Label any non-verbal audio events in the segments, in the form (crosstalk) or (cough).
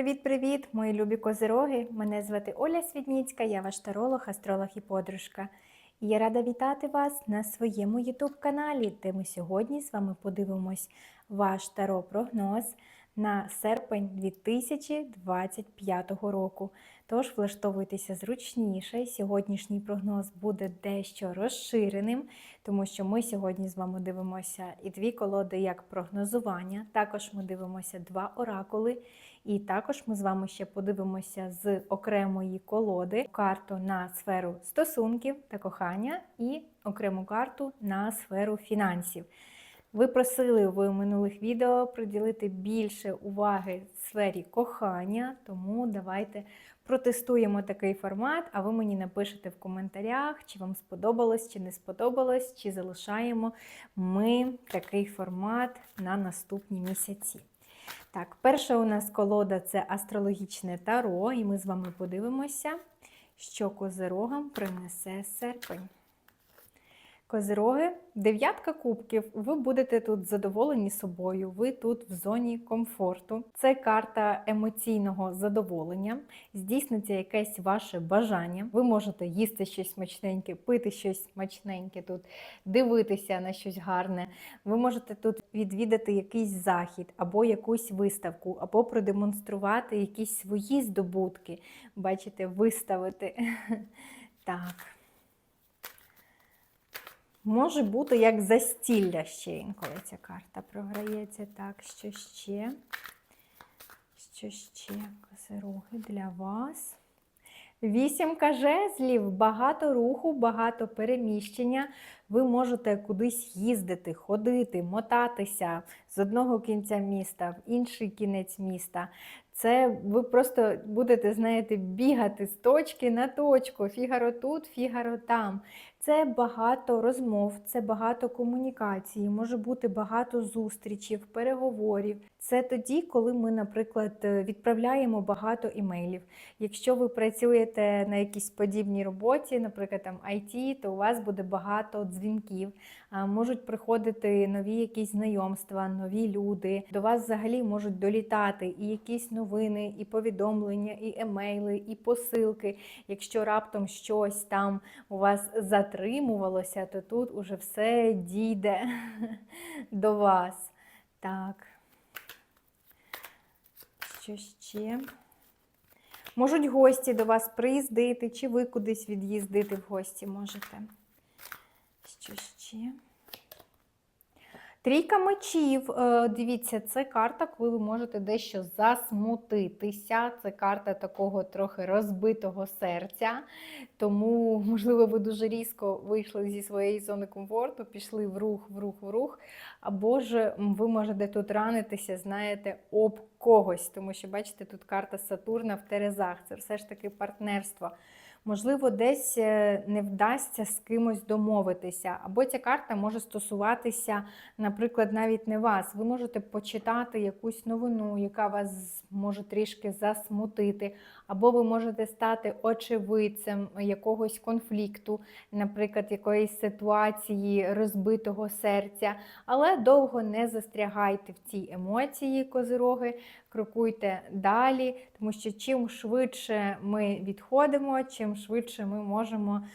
Привіт-привіт, мої любі козироги! Мене звати Оля Свідніцька, я ваш таролог, астролог і подружка. І я рада вітати вас на своєму YouTube каналі, де ми сьогодні з вами подивимось ваш таро-прогноз на серпень 2025 року. Тож влаштовуйтеся зручніше. Сьогоднішній прогноз буде дещо розширеним, тому що ми сьогодні з вами дивимося і дві колоди як прогнозування. Також ми дивимося два оракули. І також ми з вами ще подивимося з окремої колоди карту на сферу стосунків та кохання і окрему карту на сферу фінансів. Ви просили в минулих відео приділити більше уваги сфері кохання, тому давайте протестуємо такий формат, а ви мені напишете в коментарях, чи вам сподобалось, чи не сподобалось, чи залишаємо ми такий формат на наступні місяці. Так, перша у нас колода це астрологічне таро, і ми з вами подивимося, що козирогам принесе серпень. Козироги, дев'ятка кубків. Ви будете тут задоволені собою, ви тут в зоні комфорту. Це карта емоційного задоволення, здійсниться якесь ваше бажання. Ви можете їсти щось смачненьке, пити щось смачненьке тут, дивитися на щось гарне. Ви можете тут відвідати якийсь захід або якусь виставку, або продемонструвати якісь свої здобутки. Бачите, виставити. (laughs) Так. Може бути як застілля ще інколи ця карта програється. Так, що ще? Що ще? Козироги для вас. Вісімка жезлів, багато руху, багато переміщення. Ви можете кудись їздити, ходити, мотатися з одного кінця міста в інший кінець міста. Це ви просто будете, знаєте, бігати з точки на точку. Фігаро тут, фігаро там. Це багато розмов, це багато комунікації, може бути багато зустрічів, переговорів. Це тоді, коли ми, наприклад, відправляємо багато імейлів. Якщо ви працюєте на якійсь подібній роботі, наприклад, там IT, то у вас буде багато дзвінків. Можуть приходити нові якісь знайомства, нові люди. До вас взагалі можуть долітати і якісь новини, і повідомлення, і емейли, і посилки. Якщо раптом щось там у вас затримувалося, то тут уже все дійде (laughs) до вас. Так. Що ще? Можуть гості до вас приїздити, чи ви кудись від'їздити в гості можете. Що ще? Трійка мечів. Е, Дивіться, це карта, коли ви можете дещо засмутитися. Це карта такого трохи розбитого серця. Тому, можливо, ви дуже різко вийшли зі своєї зони комфорту, пішли в рух, в рух, в рух. Або ж ви можете тут ранитися, знаєте, об когось. Тому що, бачите, тут карта Сатурна в Терезах. Це все ж таки партнерство. Можливо, десь е, не вдасться з кимось домовитися, або ця карта може стосуватися, наприклад, навіть не вас. Ви можете почитати якусь новину, яка вас може трішки засмутити, або ви можете стати очевидцем якогось конфлікту, наприклад, якоїсь ситуації розбитого серця. Але довго не застрягайте в цій емоції, козироги, крокуйте далі, тому що чим швидше ми відходимо, чим швидше ми можемо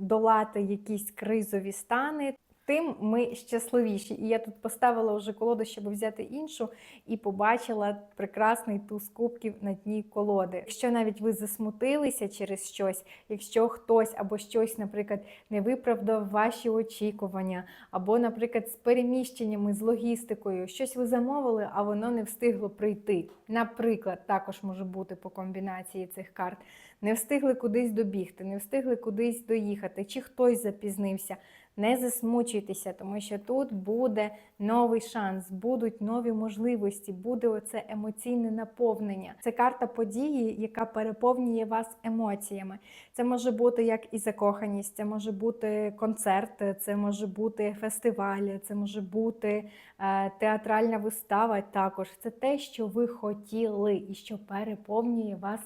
долати якісь кризові стани тим ми щасливіші. І я тут поставила вже колоду, щоб взяти іншу, і побачила прекрасний туз кубків на дні колоди. Якщо навіть ви засмутилися через щось, якщо хтось або щось, наприклад, не виправдав ваші очікування, або, наприклад, з переміщеннями, з логістикою, щось ви замовили, а воно не встигло прийти. Наприклад, також може бути по комбінації цих карт. Не встигли кудись добігти, не встигли кудись доїхати, чи хтось запізнився. Не засмучуйтеся, тому що тут буде новий шанс, будуть нові можливості, буде оце емоційне наповнення. Це карта події, яка переповнює вас емоціями. Це може бути як і закоханість, це може бути концерт, це може бути фестиваль, це може бути е, театральна вистава. Також це те, що ви хотіли, і що переповнює вас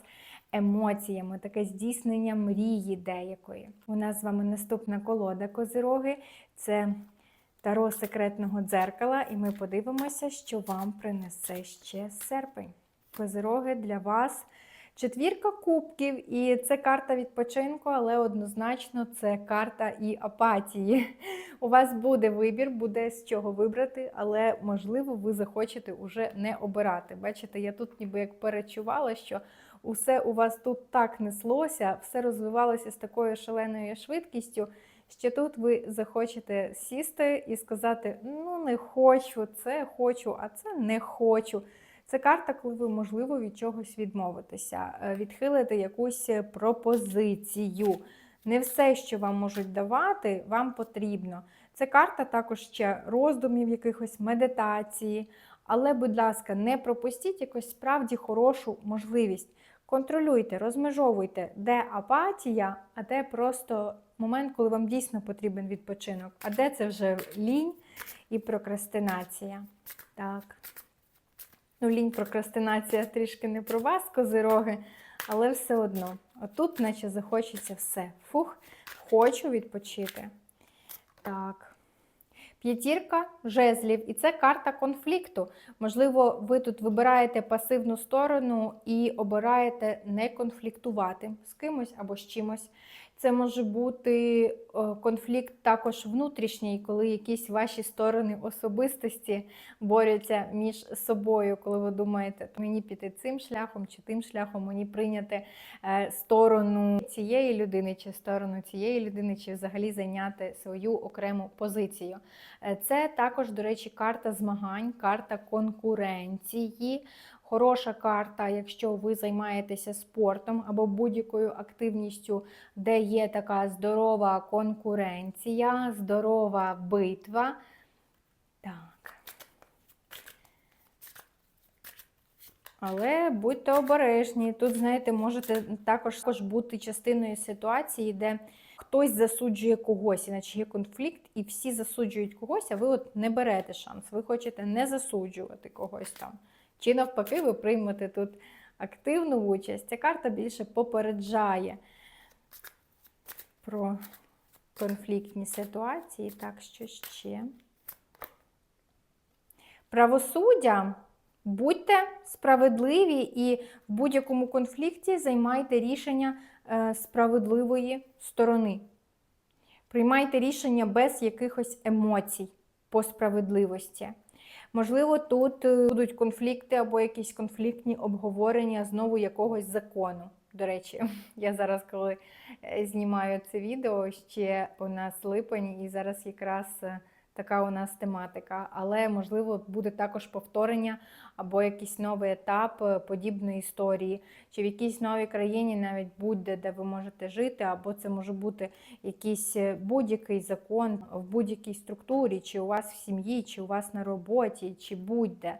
таке здійснення мрії деякої. У нас з вами наступна колода козироги це таро секретного дзеркала, і ми подивимося, що вам принесе ще серпень. Козироги для вас. Четвірка кубків, і це карта відпочинку, але однозначно це карта і апатії. У вас буде вибір, буде з чого вибрати, але можливо ви захочете уже не обирати. Бачите, я тут ніби як перечувала, що усе у вас тут так неслося, все розвивалося з такою шаленою швидкістю. Що тут ви захочете сісти і сказати: ну не хочу, це хочу, а це не хочу. Це карта, коли ви, можливо, від чогось відмовитеся, е, відхилите якусь пропозицію. Не все, що вам можуть давати, вам потрібно. Це карта також ще роздумів, якихось медитації. Але, будь ласка, не пропустіть якусь справді хорошу можливість. Контролюйте, розмежовуйте, де апатія, а де просто момент, коли вам дійсно потрібен відпочинок, а де це вже лінь і прокрастинація. Так. Ну, лінь прокрастинація трішки не про вас, козироги, але все одно. Отут, наче захочеться все. Фух, хочу відпочити. Так. П'ятірка жезлів, і це карта конфлікту. Можливо, ви тут вибираєте пасивну сторону і обираєте не конфліктувати з кимось або з чимось. Це може бути конфлікт також внутрішній, коли якісь ваші сторони особистості борються між собою, коли ви думаєте, мені піти цим шляхом чи тим шляхом, мені прийняти е, сторону цієї людини, чи сторону цієї людини, чи взагалі зайняти свою окрему позицію. Е, Це також, до речі, карта змагань, карта конкуренції. Хороша карта, якщо ви займаєтеся спортом або будь-якою активністю, де є така здорова конкуренція, здорова битва. Так. Але будьте обережні. Тут, знаєте, можете також бути частиною ситуації, де хтось засуджує когось, іначе є конфлікт, і всі засуджують когось, а ви от не берете шанс. Ви хочете не засуджувати когось там. Чи навпаки, ви приймете тут активну участь. Ця карта більше попереджає про конфліктні ситуації. Так, що ще? Правосуддя. Будьте справедливі і в будь-якому конфлікті займайте рішення е, справедливої сторони. Приймайте рішення без якихось емоцій по справедливості. Можливо, тут е, будуть конфлікти або якісь конфліктні обговорення знову якогось закону. До речі, (laughs) я зараз, коли е, знімаю це відео, ще у нас липень, і зараз якраз е, така у нас тематика. Але, можливо, буде також повторення або якийсь новий етап подібної історії, чи в якійсь новій країні навіть будь-де, де ви можете жити, або це може бути якийсь будь-який закон в будь-якій структурі, чи у вас в сім'ї, чи у вас на роботі, чи будь-де.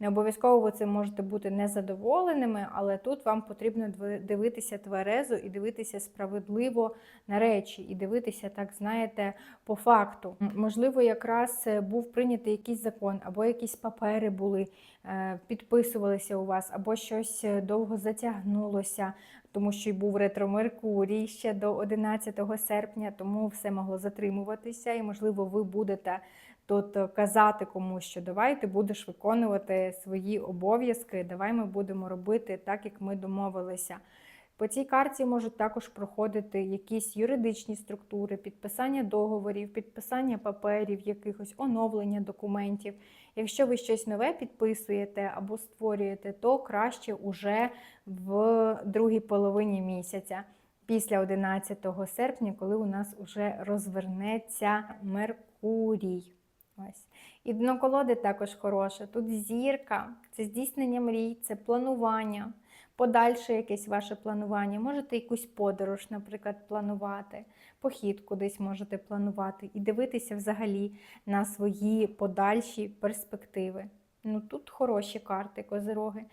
Не обов'язково ви це можете бути незадоволеними, але тут вам потрібно дивитися тверезо і дивитися справедливо на речі, і дивитися, так знаєте, по факту. Можливо, якраз е, був прийнятий якийсь закон, або якісь папери були, е, підписувалися у вас, або щось е, довго затягнулося, тому що й був ретро Меркурій ще до 11 серпня, тому все могло затримуватися, і, можливо, ви будете тут казати комусь, що давай ти будеш виконувати свої обов'язки, давай ми будемо робити так, як ми домовилися. По цій карті можуть також проходити якісь юридичні структури, підписання договорів, підписання паперів, якихось оновлення документів. Якщо ви щось нове підписуєте або створюєте, то краще уже в другій половині місяця, після 11 серпня, коли у нас вже розвернеться Меркурій. Ось. І дно колоди також хороше. Тут зірка, це здійснення мрій, це планування, подальше якесь ваше планування. Можете якусь подорож, наприклад, планувати, похід кудись можете планувати і дивитися взагалі на свої подальші перспективи. Ну Тут хороші карти, козироги.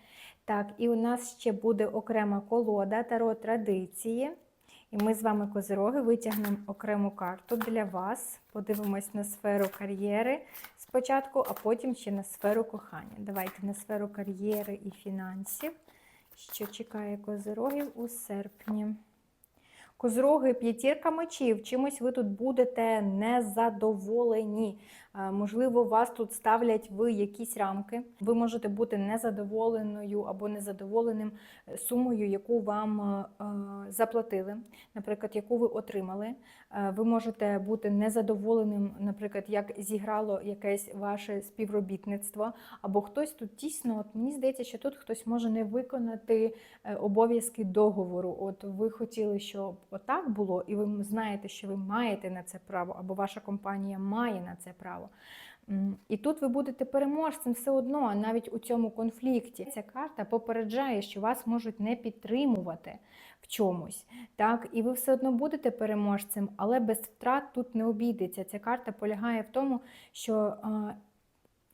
Так, і у нас ще буде окрема колода таро традиції. І ми з вами, козироги, витягнемо окрему карту для вас. Подивимось на сферу кар'єри спочатку, а потім ще на сферу кохання. Давайте на сферу кар'єри і фінансів, що чекає козирогів у серпні. Козроги, п'ятірка мечів, чимось ви тут будете незадоволені. Можливо, вас тут ставлять в якісь рамки. Ви можете бути незадоволеною або незадоволеним е, сумою, яку вам е, е, заплатили, наприклад, яку ви отримали. Ви можете бути незадоволеним, наприклад, як зіграло якесь ваше співробітництво, або хтось тут дійсно, от мені здається, що тут хтось може не виконати обов'язки договору. От ви хотіли, щоб отак було, і ви знаєте, що ви маєте на це право, або ваша компанія має на це право. І тут ви будете переможцем все одно, навіть у цьому конфлікті. Ця карта попереджає, що вас можуть не підтримувати в чомусь. Так, і ви все одно будете переможцем, але без втрат тут не обійдеться. Ця карта полягає в тому, що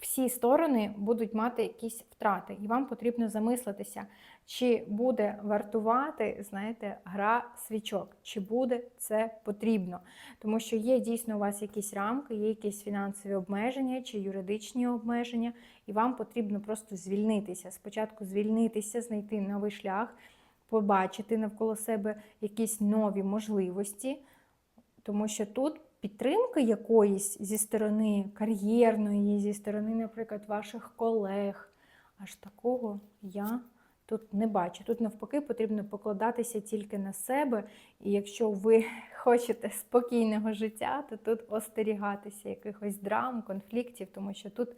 всі сторони будуть мати якісь втрати, і вам потрібно замислитися, чи буде вартувати, знаєте, гра свічок, чи буде це потрібно. Тому що є дійсно у вас якісь рамки, є якісь фінансові обмеження чи юридичні обмеження, і вам потрібно просто звільнитися. Спочатку звільнитися, знайти новий шлях, побачити навколо себе якісь нові можливості, тому що тут підтримки якоїсь зі сторони кар'єрної, зі сторони, наприклад, ваших колег, аж такого я тут не бачу. Тут навпаки потрібно покладатися тільки на себе. І якщо ви (laughs) хочете спокійного життя, то тут остерігатися якихось драм, конфліктів, тому що тут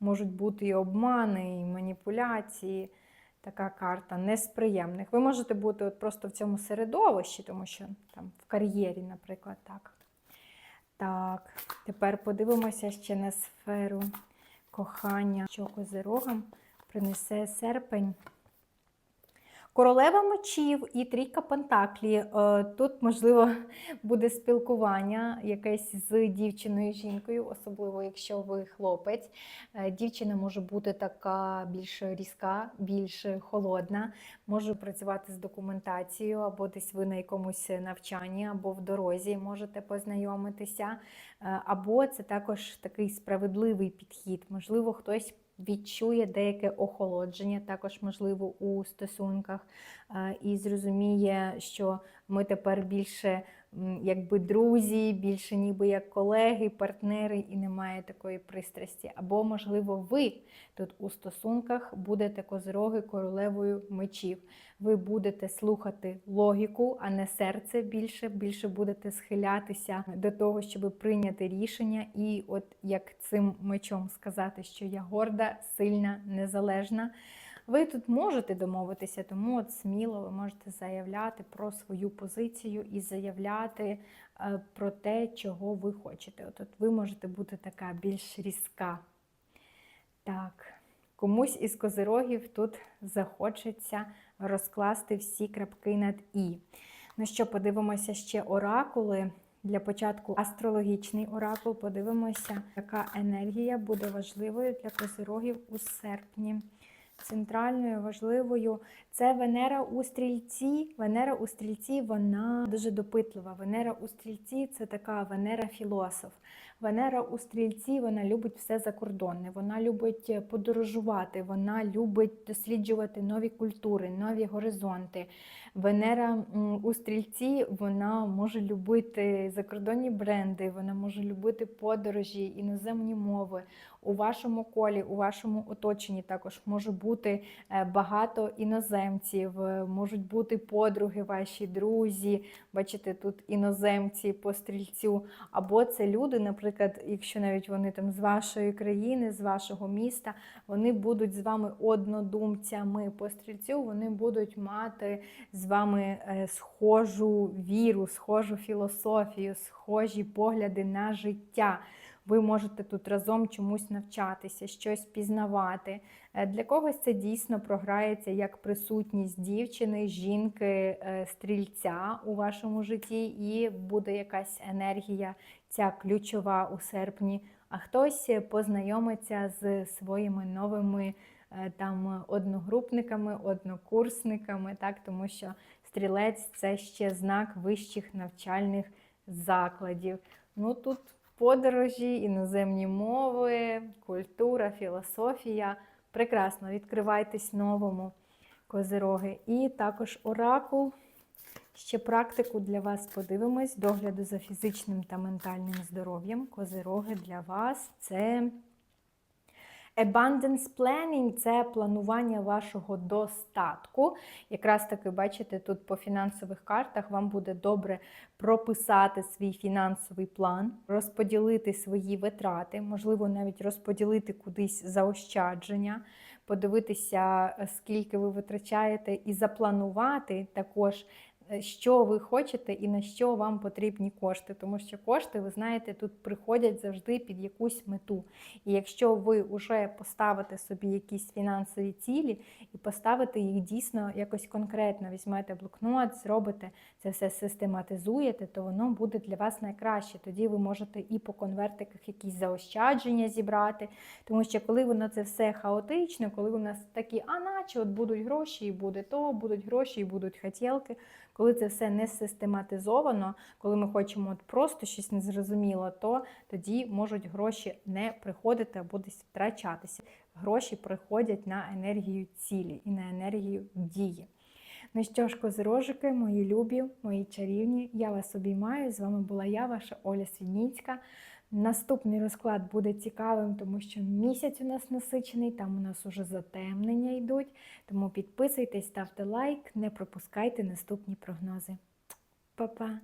можуть бути і обмани, і маніпуляції. Така карта несприємних. Ви можете бути от просто в цьому середовищі, тому що там в кар'єрі, наприклад, так. Так, тепер подивимося ще на сферу кохання, що козирогам принесе серпень. Королева мечів і трійка пентаклі. Е, Тут, можливо, (laughs) буде спілкування якесь з дівчиною, жінкою, особливо якщо ви хлопець. Е, Дівчина може бути така більш різка, більш холодна, може працювати з документацією, або десь ви на якомусь навчанні, або в дорозі можете познайомитися. Е, Або це також такий справедливий підхід. Можливо, хтось відчує деяке охолодження, також можливо у стосунках, е, і зрозуміє, що ми тепер більше якби друзі, більше ніби як колеги, партнери, і немає такої пристрасті. Або, можливо, ви тут у стосунках будете козироги королевою мечів. Ви будете слухати логіку, а не серце більше. Більше будете схилятися до того, щоб прийняти рішення, і от як цим мечом сказати, що я горда, сильна, незалежна. Ви тут можете домовитися, тому от сміло ви можете заявляти про свою позицію і заявляти е, про те, чого ви хочете. От, от ви можете бути така більш різка. Так, комусь із козирогів тут захочеться розкласти всі крапки над І. Ну що, подивимося ще оракули. Для початку астрологічний оракул. Подивимося, яка енергія буде важливою для козирогів у серпні. Центральною важливою це Венера у стрільці. Венера у стрільці вона дуже допитлива. Венера у стрільці це така Венера філософ. Венера у стрільці вона любить все закордонне, вона любить подорожувати, вона любить досліджувати нові культури, нові горизонти. Венера у стрільці вона може любити закордонні бренди, вона може любити подорожі, іноземні мови. У вашому колі, у вашому оточенні також може бути е, багато іноземців, е, можуть бути подруги, ваші друзі. Бачите, тут іноземці по стрільцю. Або це люди, наприклад, якщо навіть вони там з вашої країни, з вашого міста, вони будуть з вами однодумцями по стрільцю, вони будуть мати з вами е, схожу віру, схожу філософію, схожі погляди на життя. Ви можете тут разом чомусь навчатися, щось пізнавати. Е, Для когось це дійсно програється як присутність дівчини, жінки, е, стрільця у вашому житті, і буде якась енергія, ця ключова у серпні. А хтось познайомиться з своїми новими е, там одногрупниками, однокурсниками, так, тому що стрілець це ще знак вищих навчальних закладів. Ну тут подорожі, іноземні мови, культура, філософія. Прекрасно, відкривайтесь новому козироги. І також оракул Ще практику для вас подивимось. Догляду за фізичним та ментальним здоров'ям. Козироги для вас це Abundance planning – це планування вашого достатку. Якраз таки, бачите, тут по фінансових картах вам буде добре прописати свій фінансовий план, розподілити свої витрати, можливо, навіть розподілити кудись заощадження, подивитися, скільки ви витрачаєте, і запланувати також. Е, Що ви хочете і на що вам потрібні кошти, тому що кошти, ви знаєте, тут приходять завжди під якусь мету. І якщо ви вже поставите собі якісь фінансові цілі і поставите їх дійсно якось конкретно, візьмете блокнот, зробите це все систематизуєте, то воно буде для вас найкраще. Тоді ви можете і по конвертиках якісь заощадження зібрати. Тому що коли воно це все хаотично, коли у нас такі, а наче от будуть гроші, і буде то, будуть гроші, і будуть хотілки. Коли це все не систематизовано, коли ми хочемо от просто щось незрозуміло, то тоді можуть гроші не приходити або десь втрачатися. Гроші приходять на енергію цілі і на енергію дії. Ну що ж, козирожики, мої любі, мої чарівні, я вас обіймаю. З вами була я, ваша Оля Свідніцька. Наступний розклад буде цікавим, тому що місяць у нас насичений, там у нас уже затемнення йдуть. Тому підписуйтесь, ставте лайк, не пропускайте наступні прогнози. Па-па!